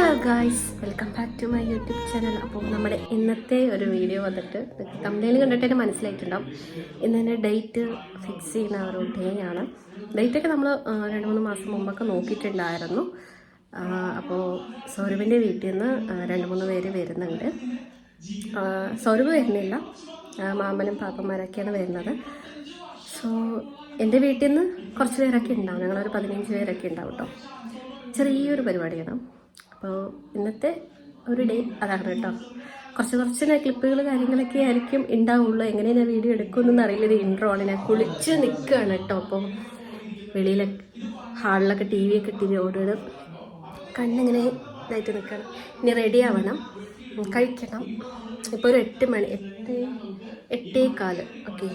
Hello guys welcome back to my YouTube channel അപ്പോൾ നമ്മുടെ ഇന്നത്തെ ഒരു വീഡിയോ വന്നിട്ട് തമിഴിൽ കണ്ടിട്ട് തന്നെ മനസ്സിലായിട്ടുണ്ടാവും. ഇന്ന് തന്നെ ഡേറ്റ് ഫിക്സ് ചെയ്യുന്ന ഒരു ഡേ ആണ്. ഡേറ്റൊക്കെ നമ്മൾ രണ്ട് മൂന്ന് മാസം മുമ്പൊക്കെ നോക്കിയിട്ടുണ്ടായിരുന്നു. അപ്പോൾ സൗരഭിന്റെ വീട്ടിൽ നിന്ന് രണ്ട് മൂന്ന് പേര് വരുന്നുണ്ട്. സൗരഭ് വരുന്നില്ല. മാമനും പാപ്പന്മാരൊക്കെയാണ് വരുന്നത്. സോ എന്റെ വീട്ടിൽ നിന്ന് കുറച്ച് പേരൊക്കെ ഉണ്ടാവും. ഞങ്ങളൊരു പതിനഞ്ച് പേരൊക്കെ ഉണ്ടാവും കേട്ടോ. ചെറിയൊരു പരിപാടിയാണ്. അപ്പോൾ ഇന്നത്തെ ഒരു ഡേ അതാണ് കേട്ടോ. കുറച്ച് കുറച്ച് ക്ലിപ്പുകൾ കാര്യങ്ങളൊക്കെ ആയിരിക്കും ഉണ്ടാവുള്ളൂ എങ്ങനെ ഞാൻ വീഡിയോ എടുക്കുമെന്ന് അറിയില്ല. ഇത് ഇൻട്രോ ആണ്. ഞാൻ കുളിച്ച് നിൽക്കുകയാണ് കേട്ടോ. അപ്പോൾ വെളിയിലെ ഹാളിലൊക്കെ ടി വി ഒക്കെ ഇട്ടി ഓടുകയാണ് കണ്ണിങ്ങനെ ഇതായിട്ട് നിൽക്കണം ഇനി റെഡി ആവണം. കഴിക്കണം. ഇപ്പോൾ ഒരു എട്ട് മണി എട്ട് എട്ടേ കാൽ ഓക്കെ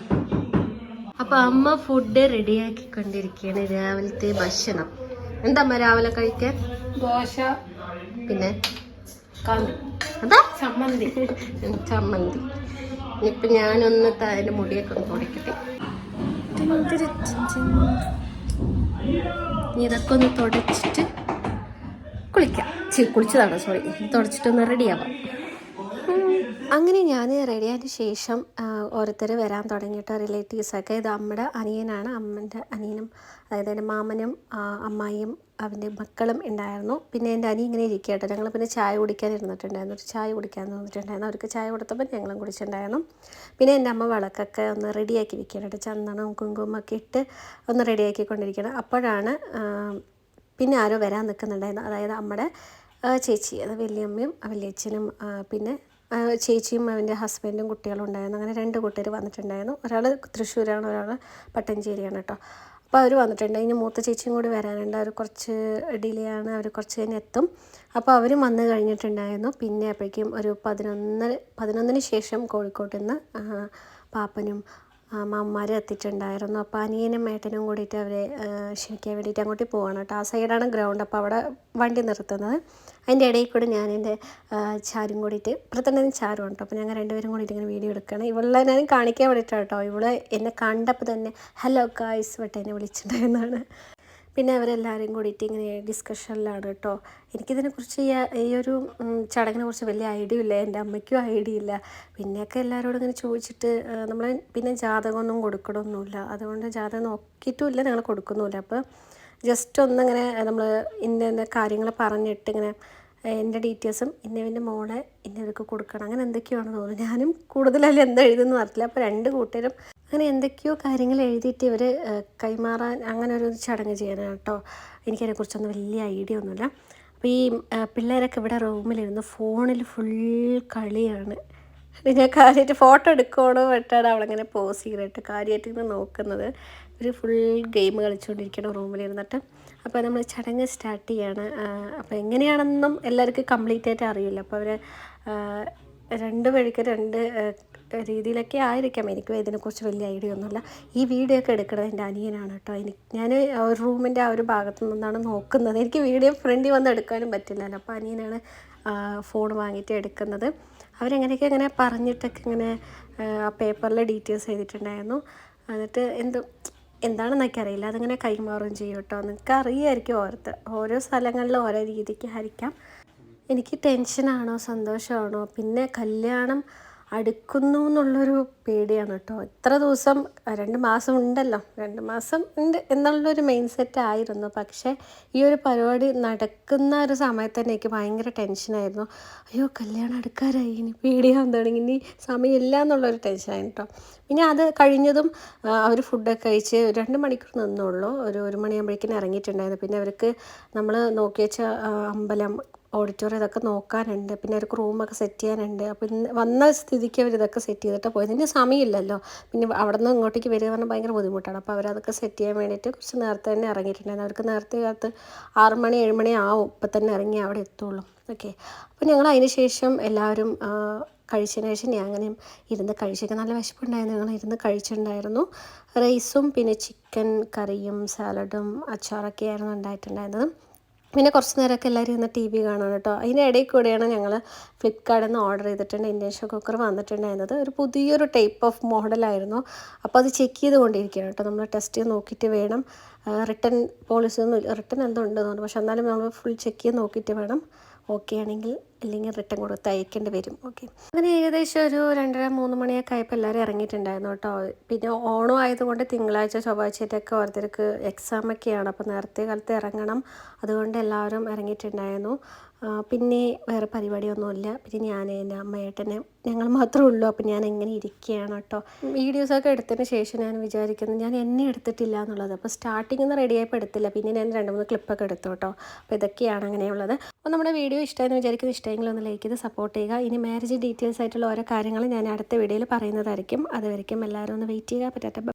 അപ്പോൾ അമ്മ ഫുഡ് റെഡിയാക്കി റെഡിയാക്കിക്കൊണ്ടിരിക്കുകയാണ് രാവിലത്തെ ഭക്ഷണം. എന്താ അമ്മ രാവിലെ കഴിക്കാൻ? ദോശ. പിന്നെ? അതാ? ചമ്മന്തി. ചമ്മന്തി. ഇനിയിപ്പോൾ ഞാനൊന്ന് അതിന്റെ മുടിയൊക്കെ ഒന്ന് തുടയ്ക്കട്ടെ ഇനി ഇതൊക്കെ ഒന്ന് തുടച്ചിട്ട് കുളിക്കാം. ചി കുളിച്ചതാണ്? സോറി. തുടച്ചിട്ടൊന്ന് റെഡിയാവാം അങ്ങനെ ഞാൻ റെഡിയായതിന് ശേഷം ഓരോരുത്തർ വരാൻ തുടങ്ങിയിട്ട് റിലേറ്റീവ്സൊക്കെ ഇത് അമ്മയുടെ അനിയനാണ്. അമ്മന്റെ അനിയനും അതായത് എന്റെ മാമനും അമ്മായിയും അവന്റെ മക്കളും ഉണ്ടായിരുന്നു. പിന്നെ എന്റെ അനി ഇങ്ങനെ ഇരിക്കട്ടെ ഞങ്ങൾ പിന്നെ ചായ കുടിക്കാൻ ഇരുന്നിട്ടുണ്ടായിരുന്നു. ഒരു ചായ കുടിക്കാൻ തോന്നിയിട്ടുണ്ടായിരുന്നു അവർക്ക് ചായ കൊടുത്തപ്പോൾ ഞങ്ങളും കുടിച്ചിട്ടുണ്ടായിരുന്നു. പിന്നെ എന്റെ അമ്മ വിളക്കൊക്കെ ഒന്ന് റെഡിയാക്കി വെക്കാനായിട്ട് ചന്ദനവും കുങ്കുമൊക്കെ ഇട്ട് ഒന്ന് റെഡിയാക്കി കൊണ്ടിരിക്കണം അപ്പോഴാണ് പിന്നെ ആരോ വരാൻ നിൽക്കുന്നുണ്ടായിരുന്നു. അതായത് നമ്മുടെ ചേച്ചി അത് വലിയമ്മയും വലിയച്ഛനും പിന്നെ ചേച്ചിയും അവന്റെ ഹസ്ബൻഡും കുട്ടികളും ഉണ്ടായിരുന്നു അങ്ങനെ രണ്ട് കൂട്ടർ വന്നിട്ടുണ്ടായിരുന്നു. ഒരാൾ തൃശ്ശൂരാണ് ഒരാൾ പട്ടഞ്ചേരിയാണ് കേട്ടോ. അപ്പോൾ അവർ വന്നിട്ടുണ്ട്. ഇനി മൂത്ത ചേച്ചിയും കൂടി വരാനുണ്ട്. അവർ കുറച്ച് ഡിലേ ആണ് അവർ കുറച്ച് കഴിഞ്ഞ് എത്തും. അപ്പോൾ അവരും വന്നു കഴിഞ്ഞിട്ടുണ്ടായിരുന്നു. പിന്നെ അപ്പോഴേക്കും ഒരു പതിനൊന്ന് പതിനൊന്നിന് ശേഷം കോഴിക്കോട്ടിൽ നിന്ന് പാപ്പനും മാമ്മമാർ എത്തിയിട്ടുണ്ടായിരുന്നു അപ്പോൾ അനിയനും ഏട്ടനും കൂടിയിട്ട് അവരെ ക്ഷണിക്കാൻ വേണ്ടിയിട്ട് അങ്ങോട്ട് പോവാണ് കേട്ടോ. ആ സൈഡാണ് ഗ്രൗണ്ട്. അപ്പോൾ അവിടെ വണ്ടി നിർത്തുന്നത്. അതിന്റെ ഇടയിൽ കൂടെ ഞാൻ എന്റെ ചാരും കൂടിയിട്ട് പ്രത്യേകം ചാരും കേട്ടോ. അപ്പോൾ ഞങ്ങൾ രണ്ടുപേരും കൂടിയിട്ട് ഇങ്ങനെ വീഡിയോ എടുക്കണം ഇവളെ ഞാൻ കാണിക്കാൻ വേണ്ടിയിട്ടാണ് കേട്ടോ. ഇവളെ എന്നെ കണ്ടപ്പോൾ തന്നെ ഹലോ ഗായ്സ് വട്ടെന്നെ എന്നെ വിളിച്ചിട്ടുണ്ടായിരുന്നതാണ്. പിന്നെ അവരെല്ലാവരും കൂടിയിട്ട് ഇങ്ങനെ ഡിസ്കഷനിലാണ് കേട്ടോ എനിക്കിതിനെക്കുറിച്ച് ഈ ഒരു ചടങ്ങിനെ കുറിച്ച് വലിയ ഐഡിയ ഇല്ല. എന്റെ അമ്മയ്ക്കും ഐഡിയ ഇല്ല. പിന്നെയൊക്കെ എല്ലാവരോടും ഇങ്ങനെ ചോദിച്ചിട്ട് നമ്മൾ പിന്നെ ജാതകമൊന്നും കൊടുക്കണമൊന്നുമില്ല അതുകൊണ്ട് ജാതകം നോക്കിയിട്ടുമില്ല ഞങ്ങൾ കൊടുക്കുന്നുമില്ല. അപ്പോൾ ജസ്റ്റ് ഒന്നിങ്ങനെ നമ്മൾ ഇന്ന കാര്യങ്ങൾ പറഞ്ഞിട്ട് ഇങ്ങനെ എന്റെ ഡീറ്റെയിൽസും ഇന്നവന്റെ മോളെ ഇന്നവർക്ക് കൊടുക്കണം. അങ്ങനെ എന്തൊക്കെയാണെന്ന് തോന്നുന്നു. ഞാനും കൂടുതലല്ല എന്താ എഴുതുന്നു അറിയില്ല അപ്പോൾ രണ്ട് കൂട്ടരും അങ്ങനെ എന്തൊക്കെയോ കാര്യങ്ങൾ എഴുതിയിട്ട് ഇവർ കൈമാറാൻ അങ്ങനെ ഒരു ചടങ്ങ് ചെയ്യാനാണ് കേട്ടോ. എനിക്കതിനെക്കുറിച്ചൊന്നും വലിയ ഐഡിയ ഒന്നുമില്ല. അപ്പോൾ ഈ പിള്ളേരൊക്കെ ഇവിടെ റൂമിലിരുന്ന് ഫോണിൽ ഫുൾ കളിയാണ്. ഞാൻ കാര്യമായിട്ട് ഫോട്ടോ എടുക്കണോ വെട്ടാണ് അവളങ്ങനെ പോസ് ചെയ്തിട്ട് കാര്യമായിട്ട് ഇങ്ങനെ നോക്കുന്നത്. ഒരു ഫുൾ ഗെയിം കളിച്ചുകൊണ്ടിരിക്കണം റൂമിലിരുന്നിട്ട്. അപ്പോൾ നമ്മൾ ചടങ്ങ് സ്റ്റാർട്ട് ചെയ്യാണ്. അപ്പോൾ എങ്ങനെയാണെന്നും എല്ലാവർക്കും കംപ്ലീറ്റ് ആയിട്ട് അറിയില്ല. അപ്പോൾ അവർ രണ്ട് വഴിക്ക് രണ്ട് രീതിയിലൊക്കെ ആയിരിക്കാം. എനിക്ക് ഇതിനെക്കുറിച്ച് വലിയ ഐഡിയ ഒന്നുമില്ല. ഈ വീഡിയോ ഒക്കെ എടുക്കുന്നത് എന്റെ അനിയനാണ് കേട്ടോ. എനിക്ക് ഞാൻ ഒരു റൂമിന്റെ ആ ഒരു ഭാഗത്തു നിന്നാണ് നോക്കുന്നത്. എനിക്ക് വീഡിയോ ഫ്രണ്ടിൽ വന്ന് എടുക്കാനും പറ്റില്ലല്ലോ. അപ്പോൾ അനിയനാണ് ഫോൺ വാങ്ങിയിട്ട് എടുക്കുന്നത്. അവരെങ്ങനെയൊക്കെ ഇങ്ങനെ പറഞ്ഞിട്ടൊക്കെ ഇങ്ങനെ ആ പേപ്പറിൽ ഡീറ്റെയിൽസ് ചെയ്തിട്ടുണ്ടായിരുന്നു എന്നിട്ട് എന്തോ എന്താണെന്നൊക്കെ അറിയില്ല. അതിങ്ങനെ കൈമാറുകയും ചെയ്യും കേട്ടോ. നിങ്ങൾക്ക് അറിയായിരിക്കും ഓരോരുത്തർ. ഓരോ സ്ഥലങ്ങളിലും ഓരോ രീതിക്ക് ഹരിക്കാം എനിക്ക് ടെൻഷനാണോ സന്തോഷമാണോ? പിന്നെ കല്യാണം അടുക്കുന്നു എന്നുള്ളൊരു പേടിയാണ് കേട്ടോ. എത്ര ദിവസം രണ്ട് മാസം ഉണ്ടല്ലോ. രണ്ട് മാസം ഉണ്ട് എന്നുള്ളൊരു മെയിൻ സെറ്റ് ആയിരുന്നു. പക്ഷേ ഈ ഒരു പരിപാടി നടക്കുന്ന ഒരു സമയത്ത് തന്നെ എനിക്ക് ഭയങ്കര ടെൻഷനായിരുന്നു അയ്യോ കല്യാണം അടുക്കാറായി. ഇനി പേടിയാൻ തുടങ്ങി. ഇനി സമയമില്ല എന്നുള്ളൊരു ടെൻഷനായിരുന്നു കേട്ടോ. പിന്നെ അത് കഴിഞ്ഞതും അവർ ഫുഡൊക്കെ കഴിച്ച് രണ്ട് മണിക്കൂർ നിന്നുള്ളൂ. ഒരു ഒരു മണിയാകുമ്പോഴേക്കും ഇറങ്ങിയിട്ടുണ്ടായിരുന്നു. പിന്നെ അവർക്ക് നമ്മൾ നോക്കി വെച്ച അമ്പലം ഓഡിറ്റോറിയം ഇതൊക്കെ നോക്കാനുണ്ട്. പിന്നെ അവർക്ക് റൂമൊക്കെ സെറ്റ് ചെയ്യാനുണ്ട്. അപ്പോൾ ഇന്ന് വന്ന സ്ഥിതിക്ക് അവർ ഇതൊക്കെ സെറ്റ് ചെയ്തിട്ട് പോയത്. ഇനി സമയമില്ലല്ലോ. പിന്നെ അവിടെ നിന്ന് ഇങ്ങോട്ടേക്ക് വരിക പറഞ്ഞാൽ ഭയങ്കര ബുദ്ധിമുട്ടാണ്. അപ്പോൾ അവരതൊക്കെ സെറ്റ് ചെയ്യാൻ വേണ്ടിയിട്ട് കുറച്ച് നേരത്തെ തന്നെ ഇറങ്ങിയിട്ടുണ്ടായിരുന്നു. അവർക്ക് നേരത്തെ കാലത്ത് ആറ് മണി ഏഴ് മണി ആവും. ഇപ്പം തന്നെ ഇറങ്ങി അവിടെ എത്തുള്ളൂ. ഓക്കെ അപ്പോൾ ഞങ്ങൾ അതിന് ശേഷം എല്ലാവരും കഴിച്ചതിന് ശേഷം ഞാൻ അങ്ങനെ ഇരുന്ന് കഴിച്ചൊക്കെ നല്ല വിശപ്പുണ്ടായിരുന്നു. ഞങ്ങൾ ഇരുന്ന് കഴിച്ചിട്ടുണ്ടായിരുന്നു. റൈസും പിന്നെ ചിക്കൻ കറിയും സാലഡും അച്ചാറൊക്കെ ആയിരുന്നു ഉണ്ടായിട്ടുണ്ടായിരുന്നത്. പിന്നെ കുറച്ച് നേരമൊക്കെ എല്ലാവരും ഇരുന്ന് ടി വി കാണാൻ കേട്ടോ. അതിന്റെ ഇടയിൽ കൂടെയാണ് ഞങ്ങൾ ഫ്ലിപ്കാർട്ടിൽ നിന്ന് ഓർഡർ ചെയ്തിട്ടുണ്ട്. ഇൻഡക്ഷൻ കുക്കർ വന്നിട്ടുണ്ടായിരുന്നത്. ഒരു പുതിയൊരു ടൈപ്പ് ഓഫ് മോഡലായിരുന്നു അപ്പോൾ അത് ചെക്ക് ചെയ്തുകൊണ്ടിരിക്കുകയാണ് കേട്ടോ. നമ്മൾ ടെസ്റ്റ് ചെയ്ത് നോക്കിയിട്ട് വേണം. റിട്ടേൺ പോളിസി ഒന്നും റിട്ടേൺ എന്തോ ഉണ്ടെന്ന് പക്ഷെ എന്നാലും നമ്മൾ ഫുൾ ചെക്ക് ചെയ്ത് നോക്കിയിട്ട് വേണം. ഓക്കെ ആണെങ്കിൽ അല്ലെങ്കിൽ റിട്ടേൺ കൊടുത്ത് അയക്കേണ്ടി വരും ഓക്കെ അങ്ങനെ ഏകദേശം ഒരു രണ്ടര മൂന്ന് മണിയൊക്കെ ആയപ്പോൾ എല്ലാവരും ഇറങ്ങിയിട്ടുണ്ടായിരുന്നു കേട്ടോ. പിന്നെ ഓണം ആയതുകൊണ്ട് തിങ്കളാഴ്ച ചൊവ്വാഴ്ചയിലൊക്കെ ഓരോരുത്തർക്ക് എക്സാം ഒക്കെയാണ്. അപ്പോൾ നേരത്തെ കാലത്ത് ഇറങ്ങണം. അതുകൊണ്ട് എല്ലാവരും ഇറങ്ങിയിട്ടുണ്ടായിരുന്നു. പിന്നെ വേറെ പരിപാടിയൊന്നുമില്ല. പിന്നെ ഞാൻ എന്റെ അമ്മയേട്ടനെ ഞങ്ങൾ മാത്രമേ ഉള്ളൂ. അപ്പം ഞാൻ എങ്ങനെ ഇരിക്കുകയാണ് കേട്ടോ. വീഡിയോസൊക്കെ എടുത്തതിന് ശേഷം ഞാൻ വിചാരിക്കുന്നത് ഞാൻ എന്നെ എടുത്തിട്ടില്ല എന്നുള്ളത്. അപ്പോൾ സ്റ്റാർട്ടിങ്ങിൽ നിന്ന് റെഡിയായപ്പോൾ എടുത്തില്ല. പിന്നെ ഞാൻ രണ്ട് മൂന്ന് ക്ലിപ്പൊക്കെ എടുത്തു കേട്ടോ. അപ്പോൾ ഇതൊക്കെയാണ് അങ്ങനെയുള്ളത്. അപ്പോൾ നമ്മുടെ വീഡിയോ ഇഷ്ടമെന്ന് വിചാരിക്കുന്നത് ഇഷ്ടമെങ്കിൽ ഒന്ന് ലൈക്ക് ചെയ്ത് സപ്പോർട്ട് ചെയ്യുക. ഇനി മാരേജ് ഡീറ്റെയിൽസ് ആയിട്ടുള്ള ഓരോ കാര്യങ്ങൾ ഞാൻ അടുത്ത വീഡിയോയിൽ പറയുന്നതായിരിക്കും. അതുവരെയ്ക്കും എല്ലാവരും ഒന്ന് വെയിറ്റ് ചെയ്യുക. പറ്റാത്ത